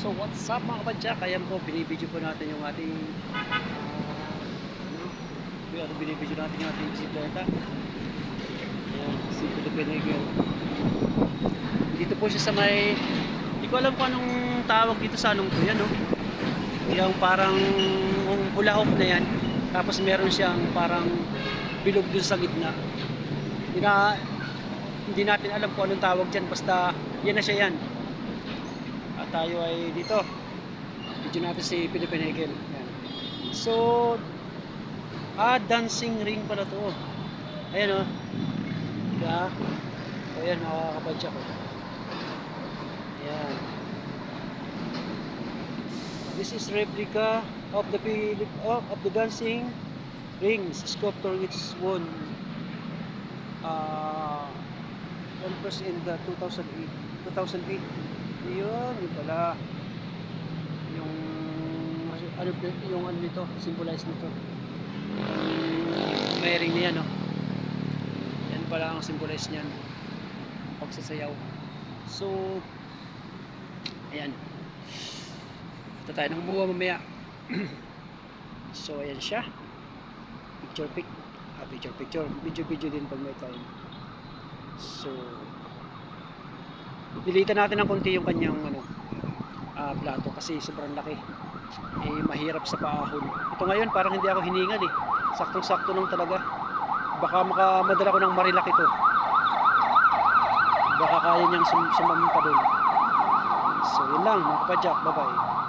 So what's up mga kapadyak? Ayan po, binibidyo po natin yung ating ah, ano, binibidyo natin yung ating bisikleta. Ayan, si Philippine Eagle. Dito po siya sa may, hindi ko alam kung anong tawag dito sa anong to yan, no? Yung parang yung hulahok na yan. Tapos meron siyang parang bilog dun sa gitna. Hindi na, hindi natin alam kung anong tawag dyan. Basta yan na siya yan. Tayo ay dito. Video natin si Philippine Eagle. So, ah, dancing ring pala to. Ayan o. Oh. Diba? So, ayan, makakapadya ko. Ayan. This is replica of the of, of the dancing rings sculptor which won uh, first in the 2008 2008 yun yun pala. Yung ano yung ano nito symbolize nito. May ring niya no? Yan pala ang symbolize niyan. Pagsasayaw. So ayan. Ito tayo ng buwa mamaya. So ayan siya. Picture pic ah, picture picture. Video video din pag may time. So dilitan natin ng konti yung kanyang ano ah, plato kasi sobrang laki. Eh mahirap sa paahon ito ngayon parang hindi ako hiningal eh. Saktong sakto lang talaga. Baka makamadala ko ng marilak ito. Baka kaya niyang sum sumampa doon so yun lang. Mga kapadyak bye bye